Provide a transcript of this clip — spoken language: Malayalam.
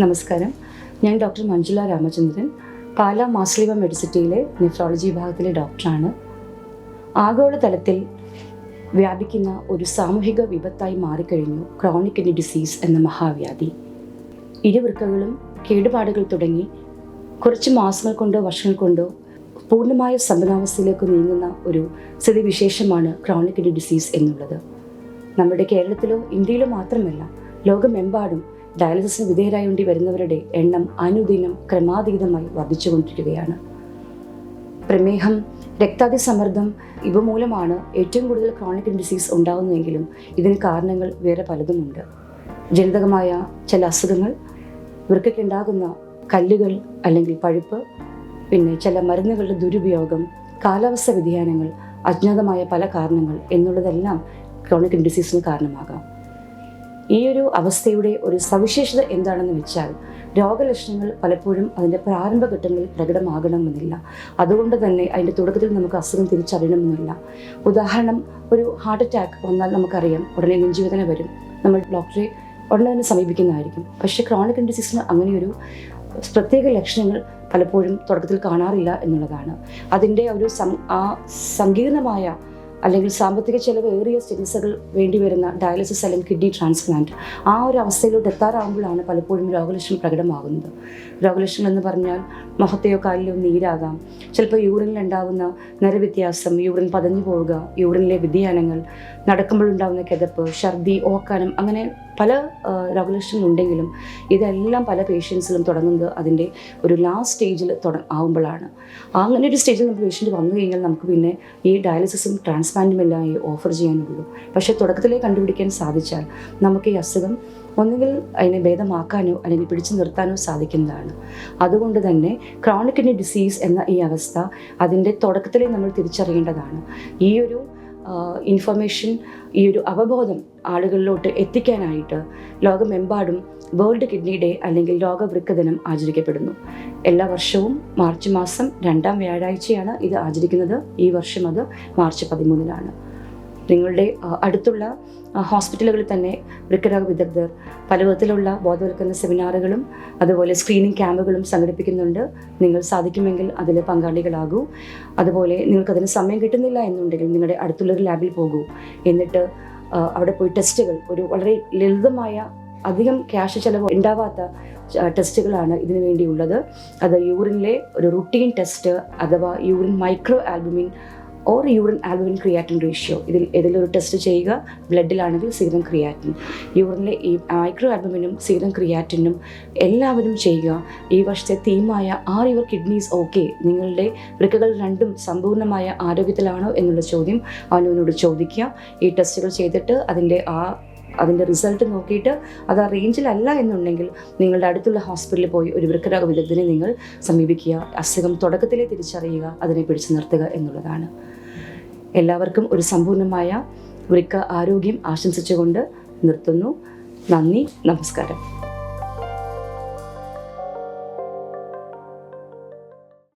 നമസ്കാരം. ഞാൻ ഡോക്ടർ മഞ്ജുല രാമചന്ദ്രൻ പാല മാസ്ലിവ മെഡിസിറ്റിയിലെ നെഫ്രോളജി വിഭാഗത്തിലെ ഡോക്ടറാണ്. ആഗോളതലത്തിൽ വ്യാപിക്കുന്ന ഒരു സാമൂഹിക വിപത്തായി മാറിക്കഴിഞ്ഞു ക്രോണിക് കിഡ്നി ഡിസീസ് എന്ന മഹാവ്യാധി. ഇരുവൃക്കകളും കേടുപാടുകൾ തുടങ്ങി കുറച്ച് മാസങ്ങൾ കൊണ്ടോ വർഷങ്ങൾ കൊണ്ടോ പൂർണമായ സമ്പന്നാവസ്ഥയിലേക്ക് നീങ്ങുന്ന ഒരു സ്ഥിതിവിശേഷമാണ് ക്രോണിക് കിഡ്നി ഡിസീസ് എന്നുള്ളത്. നമ്മുടെ കേരളത്തിലോ ഇന്ത്യയിലോ മാത്രമല്ല ലോകമെമ്പാടും ഡയാലിസിസിന് വിധേയരായേണ്ടി വരുന്നവരുടെ എണ്ണം അനുദിനം ക്രമാതീതമായി വർദ്ധിച്ചുകൊണ്ടിരിക്കുകയാണ്. പ്രമേഹം രക്താതിസമ്മർദ്ദം ഇവ മൂലമാണ് ഏറ്റവും കൂടുതൽ ക്രോണിക് ഡിസീസ് ഉണ്ടാകുന്നതെങ്കിലും ഇതിന് കാരണങ്ങൾ വേറെ പലതുമുണ്ട്. ജനിതകമായ ചില അസുഖങ്ങൾ ഇവർക്കൊക്കെ ഉണ്ടാകുന്ന കല്ലുകൾ അല്ലെങ്കിൽ പഴുപ്പ് പിന്നെ ചില മരുന്നുകളുടെ ദുരുപയോഗം കാലാവസ്ഥ വ്യതിയാനങ്ങൾ അജ്ഞാതമായ പല കാരണങ്ങൾ എന്നുള്ളതെല്ലാം ക്രോണിക് ഡിസീസിന് കാരണമാകാം. ഈ ഒരു അവസ്ഥയുടെ ഒരു സവിശേഷത എന്താണെന്ന് വെച്ചാൽ രോഗലക്ഷണങ്ങൾ പലപ്പോഴും അതിന്റെ പ്രാരംഭഘട്ടങ്ങളിൽ പ്രകടമാകണമെന്നില്ല. അതുകൊണ്ട് തന്നെ അതിന്റെ തുടക്കത്തിൽ നമുക്ക് അസുഖം തിരിച്ചറിയണമെന്നില്ല. ഉദാഹരണം ഒരു ഹാർട്ട് അറ്റാക്ക് വന്നാൽ നമുക്കറിയാം ഉടനെ നെഞ്ചുവേദന വരും. നമ്മൾ ഡോക്ടറെ ഉടനെ തന്നെ സമീപിക്കുന്നതായിരിക്കും. പക്ഷേ ക്രോണിക് ഡിസീസിന് അങ്ങനെയൊരു പ്രത്യേക ലക്ഷണങ്ങൾ പലപ്പോഴും തുടക്കത്തിൽ കാണാറില്ല എന്നുള്ളതാണ്. അതിന്റെ ഒരു സം ആ സങ്കീർണമായ അല്ലെങ്കിൽ സാമ്പത്തിക ചെലവ് ഏറിയ ചികിത്സകൾ വേണ്ടിവരുന്ന ഡയാലിസിസ് അല്ലെങ്കിൽ കിഡ്നി ട്രാൻസ്പ്ലാന്റ്. ആ ഒരു അവസ്ഥയിലോട്ട് എത്താറാകുമ്പോഴാണ് പലപ്പോഴും രോഗലക്ഷണം പ്രകടമാകുന്നത്. രോഗലക്ഷണം എന്ന് പറഞ്ഞാൽ മുഖത്തെയോ കാലിലോ നീരാകാം. ചിലപ്പോൾ യൂറിനിൽ ഉണ്ടാകുന്ന നിറവ്യത്യാസം യൂറിൻ പതഞ്ഞു പോവുക യൂറിനിലെ വ്യതിയാനങ്ങൾ നടക്കുമ്പോഴുണ്ടാകുന്ന കിതപ്പ് ഛർദി ഓക്കാനം അങ്ങനെ പല ഉണ്ടെങ്കിലും ഇതെല്ലാം പല പേഷ്യൻസിലും തുടങ്ങുന്നത് അതിന്റെ ഒരു ലാസ്റ്റ് സ്റ്റേജിൽ തുട ആവുമ്പോഴാണ്. അങ്ങനെ ഒരു സ്റ്റേജിൽ നമുക്ക് പേഷ്യന്റ് വന്നു കഴിഞ്ഞാൽ നമുക്ക് പിന്നെ ഈ ഡയാലിസിസും ട്രാൻസ്പ്ലാന്റും എല്ലാം ഈ ഓഫർ ചെയ്യാനുള്ളൂ. പക്ഷേ തുടക്കത്തിലേ കണ്ടുപിടിക്കാൻ സാധിച്ചാൽ നമുക്ക് ഈ അസുഖം ഒന്നുകിൽ അതിനെ ഭേദമാക്കാനോ അല്ലെങ്കിൽ പിടിച്ചു നിർത്താനോ സാധിക്കുന്നതാണ്. അതുകൊണ്ട് തന്നെ ക്രോണിക് കിഡ്നി ഡിസീസ് എന്ന ഈ അവസ്ഥ അതിന്റെ തുടക്കത്തിലേ നമ്മൾ തിരിച്ചറിയേണ്ടതാണ്. ഈ ഒരു ഇൻഫർമേഷൻ ഈ ഒരു അവബോധം ആളുകളിലോട്ട് എത്തിക്കാനായിട്ട് ലോകമെമ്പാടും വേൾഡ് കിഡ്നി ഡേ അല്ലെങ്കിൽ ലോക വൃക്ക ദിനം ആചരിക്കപ്പെടുന്നു. എല്ലാ വർഷവും മാർച്ച് മാസം രണ്ടാം വ്യാഴാഴ്ചയാണ് ഇത് ആചരിക്കുന്നത്. ഈ വർഷം അത് മാർച്ച് പതിമൂന്നിനാണ്. നിങ്ങളുടെ അടുത്തുള്ള ഹോസ്പിറ്റലുകളിൽ തന്നെ വൃക്കരോഗ വിദഗ്ധർ പല വിധത്തിലുള്ള ബോധവൽക്കരണ സെമിനാറുകളും അതുപോലെ സ്ക്രീനിങ് ക്യാമ്പുകളും സംഘടിപ്പിക്കുന്നുണ്ട്. നിങ്ങൾ സാധിക്കുമെങ്കിൽ അതിൽ പങ്കാളികളാകൂ. അതുപോലെ നിങ്ങൾക്കതിന് സമയം കിട്ടുന്നില്ല എന്നുണ്ടെങ്കിൽ നിങ്ങളുടെ അടുത്തുള്ള ഒരു ലാബിൽ പോകൂ. എന്നിട്ട് അവിടെ പോയി ടെസ്റ്റുകൾ ഒരു വളരെ ലളിതമായ അധികം ക്യാഷ് ചിലവ് ഉണ്ടാവാത്ത ടെസ്റ്റുകളാണ് ഇതിനു വേണ്ടിയുള്ളത്. അത് യൂറിനിലെ ഒരു റുട്ടീൻ ടെസ്റ്റ് അഥവാ urine micro albumin or urine albumin creatinine ratio ഇതിൽ ഏതെങ്കിലും ഒരു ടെസ്റ്റ് ചെയ്യുക. ബ്ലഡിലാണെങ്കിൽ സീറം ക്രിയാറ്റിൻ യൂറിനിലെ ഈ മൈക്രോ ആൽബുമിനും സീറം ക്രിയാറ്റിനും എല്ലാവരും ചെയ്യുക. ഈ വർഷത്തെ തീമായ ആർ യുവർ കിഡ്നീസ് ഓക്കെ നിങ്ങളുടെ വൃക്കകൾ രണ്ടും സമ്പൂർണമായ ആരോഗ്യത്തിലാണോ എന്നുള്ള ചോദ്യം അവനോനോട് ചോദിക്കുക. ഈ ടെസ്റ്റുകൾ ചെയ്തിട്ട് അതിന്റെ ആ അതിന്റെ റിസൾട്ട് നോക്കിയിട്ട് അത് ആ റേഞ്ചിലല്ല എന്നുണ്ടെങ്കിൽ നിങ്ങളുടെ അടുത്തുള്ള ഹോസ്പിറ്റലിൽ പോയി ഒരു വൃക്കരോഗ വിദഗ്ധനെ നിങ്ങൾ സമീപിക്കുക. അസുഖം തുടക്കത്തിലേ തിരിച്ചറിയുക. അതിനെ പിടിച്ചു നിർത്തുക എന്നുള്ളതാണ്. എല്ലാവർക്കും ഒരു സമ്പൂർണമായ വൃക്ക ആരോഗ്യം ആശംസിച്ചുകൊണ്ട് നിർത്തുന്നു. നന്ദി നമസ്കാരം.